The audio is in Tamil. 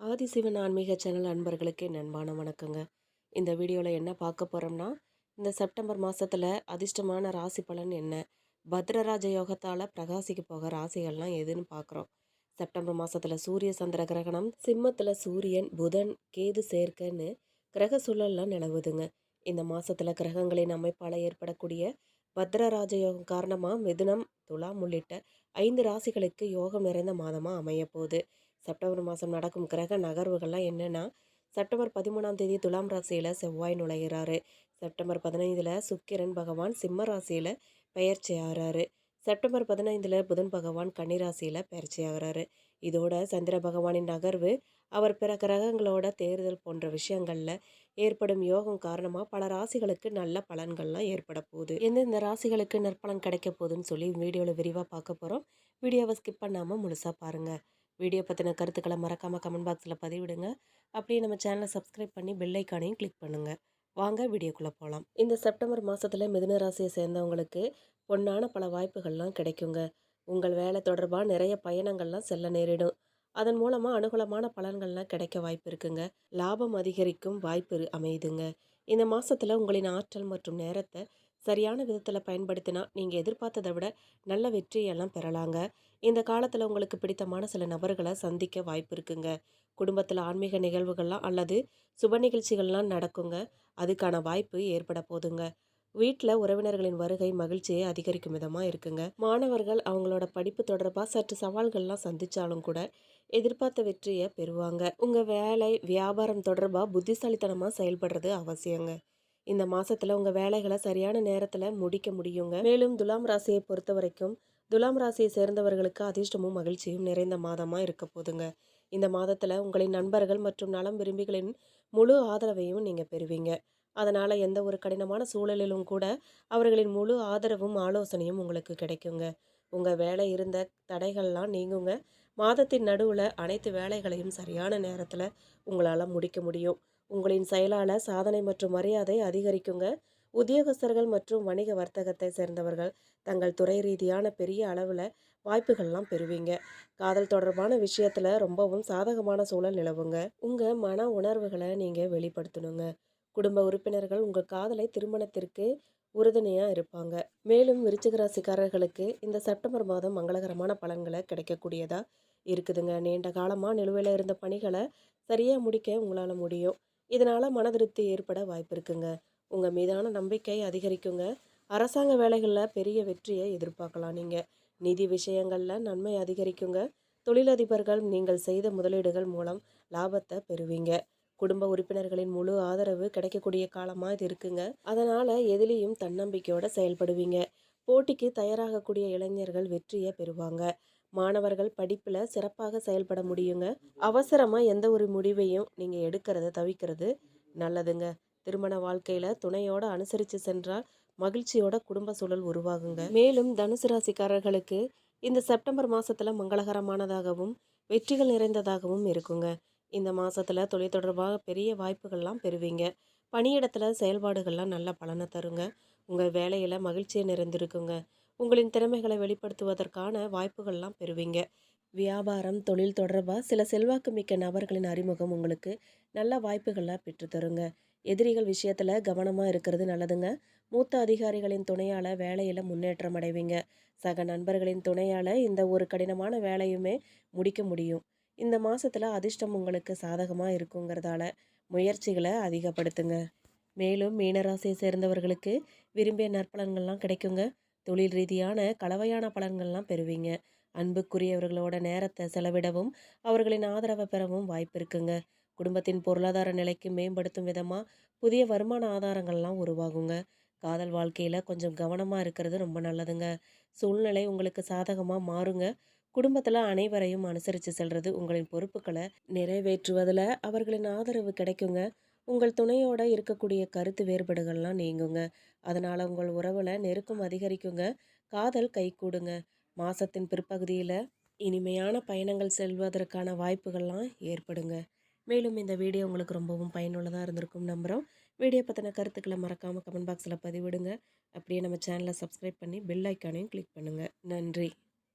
ஆதிசிவன் ஆன்மீக சேனல் அன்பர்களுக்கு நண்பான வணக்கங்க. இந்த வீடியோவில் என்ன பார்க்க போகிறோம்னா இந்த செப்டம்பர் மாதத்தில் அதிர்ஷ்டமான ராசி பலன் என்ன? பத்ரராஜ யோகத்தால் பிரகாசிக்க போக ராசிகள்லாம் எதுன்னு பார்க்குறோம் செப்டம்பர் மாதத்தில் சூரிய சந்திர கிரகணம் சிம்மத்தில் சூரியன் புதன் கேது சேர்க்கன்னு கிரக சூழல்லாம் நிலவுதுங்க. இந்த மாதத்தில் கிரகங்களின் அமைப்பால் ஏற்படக்கூடிய பத்ரராஜ யோகம் காரணமாக மிதுனம் துலாம் உள்ளிட்ட ஐந்து ராசிகளுக்கு யோகம் நிறைந்த மாதமாக அமையப்போகுது. செப்டம்பர் மாதம் நடக்கும் கிரக நகர்வுகள்லாம் என்னென்னா செப்டம்பர் பதிமூணாம் தேதி துலாம் ராசியில் செவ்வாய் நுழைகிறாரு செப்டம்பர் பதினைந்தில் சுக்கிரன் பகவான் சிம்ம ராசியில் பெயர்ச்சி ஆகிறாரு. செப்டம்பர் பதினைந்தில் புதன் பகவான் கன்னிராசியில் பயிற்சி ஆகிறாரு. இதோட சந்திர பகவானின் நகர்வு அவர் பிற கிரகங்களோட தேர்தல் போன்ற விஷயங்களில் ஏற்படும் யோகம் காரணமாக பல ராசிகளுக்கு நல்ல பலன்கள்லாம் ஏற்பட போகுது. எந்தெந்த ராசிகளுக்கு நற்பலன் கிடைக்க போகுதுன்னு சொல்லி வீடியோவில் விரிவாக பார்க்க போகிறோம் வீடியோவை ஸ்கிப் பண்ணாமல் முழுசாக பாருங்கள் வீடியோ பற்றின கருத்துக்களை மறக்காமல் கமெண்ட் பாக்ஸில் பதிவிடுங்க. அப்படியே நம்ம சேனலை சப்ஸ்கிரைப் பண்ணி பெல்லைக்கானையும் கிளிக் பண்ணுங்கள் வாங்க வீடியோக்குள்ளே போகலாம் இந்த செப்டம்பர் மாதத்தில் மிதுன ராசியை சேர்ந்தவங்களுக்கு பொன்னான பல வாய்ப்புகள்லாம் கிடைக்குங்க. உங்கள் வேலை தொடர்பாக நிறைய பயணங்கள்லாம் செல்ல நேரிடும். அதன் மூலமாக அனுகூலமான பலன்கள்லாம் கிடைக்க வாய்ப்பு இருக்குங்க. லாபம் அதிகரிக்கும் வாய்ப்பு அமையுதுங்க இந்த மாதத்தில் உங்களின் ஆற்றல் மற்றும் நேரத்தை சரியான விதத்தில் பயன்படுத்தினா நீங்கள் எதிர்பார்த்ததை விட நல்ல வெற்றியெல்லாம் பெறலாங்க. இந்த காலத்தில் உங்களுக்கு பிடித்தமான சில நபர்களை சந்திக்க வாய்ப்பு இருக்குங்க. குடும்பத்தில் ஆன்மீக நிகழ்வுகள்லாம் அல்லது சுப நிகழ்ச்சிகள்லாம் நடக்குங்க. அதுக்கான வாய்ப்பு ஏற்பட போதுங்க. வீட்டில் உறவினர்களின் வருகை மகிழ்ச்சியை அதிகரிக்கும் விதமாக இருக்குங்க. மாணவர்கள் அவங்களோட படிப்பு தொடர்பாக சற்று சவால்கள்லாம் சந்தித்தாலும் கூட எதிர்பார்த்த வெற்றியை பெறுவாங்க. உங்கள் வேலை வியாபாரம் தொடர்பாக புத்திசாலித்தனமாக செயல்படுறது அவசியங்க. இந்த மாதத்தில் உங்கள் வேலைகளை சரியான நேரத்தில் முடிக்க முடியுங்க. மேலும் துலாம் ராசியை பொறுத்த வரைக்கும் துலாம் ராசியை சேர்ந்தவர்களுக்கு அதிர்ஷ்டமும் மகிழ்ச்சியும் நிறைந்த மாதமாக இருக்க போதுங்க. இந்த மாதத்தில் உங்களின் நண்பர்கள் மற்றும் நலம் விரும்பிகளின் முழு ஆதரவையும் நீங்கள் பெறுவீங்க. அதனால் எந்த ஒரு கடினமான சூழலிலும் கூட அவர்களின் முழு ஆதரவும் ஆலோசனையும் உங்களுக்கு கிடைக்குங்க. உங்கள் வேலை இருந்த தடைகள்லாம் நீங்குங்க. மாதத்தின் நடுவில் அனைத்து வேலைகளையும் சரியான நேரத்தில் உங்களால் முடிக்க முடியும். உங்களின் செயலால் சாதனை மற்றும் மரியாதை அதிகரிக்குங்க. உத்தியோகஸ்தர்கள் மற்றும் வணிக வர்த்தகத்தை சேர்ந்தவர்கள் தங்கள் துறை ரீதியான பெரிய அளவில் வாய்ப்புகள்லாம் பெறுவீங்க. காதல் தொடர்பான விஷயத்தில் ரொம்பவும் சாதகமான சூழல் நிலவுங்க. உங்கள் மன உணர்வுகளை நீங்கள் வெளிப்படுத்தணுங்க. குடும்ப உறுப்பினர்கள் உங்கள் காதலை திருமணத்திற்கு உறுதுணையாக இருப்பாங்க. மேலும் விருச்சிக ராசிக்காரர்களுக்கு இந்த செப்டம்பர் மாதம் மங்களகரமான பலன்களை கிடைக்கக்கூடியதாக இருக்குதுங்க. நீண்ட காலமாக நிலுவையில் இருந்த பணிகளை சரியாக முடிக்க உங்களால் முடியும். இதனால் மன திருப்தி ஏற்பட வாய்ப்பு இருக்குங்க உங்கள் மீதான நம்பிக்கை அதிகரிக்குங்க. அரசாங்க வேலைகளில் பெரிய வெற்றியை எதிர்பார்க்கலாம் நீங்கள் நிதி விஷயங்களில் நன்மை அதிகரிக்குங்க. தொழிலதிபர்கள் நீங்கள் செய்த முதலீடுகள் மூலம் லாபத்தை பெறுவீங்க. குடும்ப உறுப்பினர்களின் முழு ஆதரவு கிடைக்கக்கூடிய காலமாக இது இருக்குங்க. அதனால் எதிலையும் தன்னம்பிக்கையோடு செயல்படுவீங்க. போட்டிக்கு தயாராகக்கூடிய இளைஞர்கள் வெற்றியை பெறுவாங்க. மாணவர்கள் படிப்பில் சிறப்பாக செயல்பட முடியுங்க. அவசரமாக எந்த ஒரு முடிவையும் நீங்கள் எடுக்கிறத தவிக்கிறது நல்லதுங்க. திருமண வாழ்க்கையில் துணையோட அனுசரித்து சென்றால் மகிழ்ச்சியோட குடும்ப சூழல் உருவாகுங்க. மேலும் தனுசு ராசிக்காரர்களுக்கு இந்த செப்டம்பர் மாதத்தில் மங்களகரமானதாகவும் வெற்றிகள் நிறைந்ததாகவும் இருக்குங்க. இந்த மாதத்தில் தொழில் தொடர்பாக பெரிய வாய்ப்புகள்லாம் பெறுவீங்க. பணியிடத்தில் செயல்பாடுகள்லாம் நல்ல பலனை தருங்க. உங்கள் வேலையில் மகிழ்ச்சியை நிறைந்திருக்குங்க. உங்களின் திறமைகளை வெளிப்படுத்துவதற்கான வாய்ப்புகள்லாம் பெறுவீங்க. வியாபாரம் தொழில் தொடர்பாக சில செல்வாக்கு மிக்க நபர்களின் அறிமுகம் உங்களுக்கு நல்ல வாய்ப்புகளாக பெற்றுத்தருங்க எதிரிகள் விஷயத்தில் கவனமாக இருக்கிறது நல்லதுங்க. மூத்த அதிகாரிகளின் துணையால் வேலையில் முன்னேற்றம் அடைவீங்க. சக நண்பர்களின் துணையால் இந்த ஒரு கடினமான வேலையுமே முடிக்க முடியும். இந்த மாதத்தில் அதிர்ஷ்டம் உங்களுக்கு சாதகமாக இருக்குங்கிறதால முயற்சிகளை அதிகப்படுத்துங்க. மேலும் மீனராசியை சேர்ந்தவர்களுக்கு விரும்பிய நற்பலன்கள்லாம் கிடைக்குங்க. தொழில் ரீதியான கலவையான பலன்கள்லாம் பெறுவீங்க. அன்புக்குரியவர்களோட நேரத்தை செலவிடவும் அவர்களின் ஆதரவை பெறவும் வாய்ப்பு இருக்குங்க. குடும்பத்தின் பொருளாதார நிலைக்கு மேம்படுத்தும் விதமாக புதிய வருமான ஆதாரங்கள்லாம் உருவாகுங்க. காதல் வாழ்க்கையில் கொஞ்சம் கவனமாக இருக்கிறது ரொம்ப நல்லதுங்க. சூழ்நிலை உங்களுக்கு சாதகமாக மாறுங்க. குடும்பத்தில் அனைவரையும் அனுசரித்து செல்வது உங்களின் பொறுப்புகளை நிறைவேற்றுவதில் அவர்களின் ஆதரவு கிடைக்குங்க. உங்கள் துணையோட இருக்கக்கூடிய கருத்து வேறுபாடுகள்லாம் நீங்குங்க. அதனால் உங்கள் உறவில் நெருக்கம் அதிகரிக்குங்க. காதல் கை கூடுங்க. மாதத்தின் பிற்பகுதியில் இனிமையான பயணங்கள் செல்வதற்கான வாய்ப்புகள்லாம் ஏற்படுங்க. மேலும் இந்த வீடியோ உங்களுக்கு ரொம்பவும் பயனுள்ளதாக இருந்திருக்கும் நம்புகிறோம் வீடியோ பற்றின கருத்துக்களை மறக்காமல் கமெண்ட் பாக்ஸில் பதிவிடுங்க. அப்படியே நம்ம சேனலை சப்ஸ்கிரைப் பண்ணி பெல் ஐக்கானையும் கிளிக் பண்ணுங்கள் நன்றி.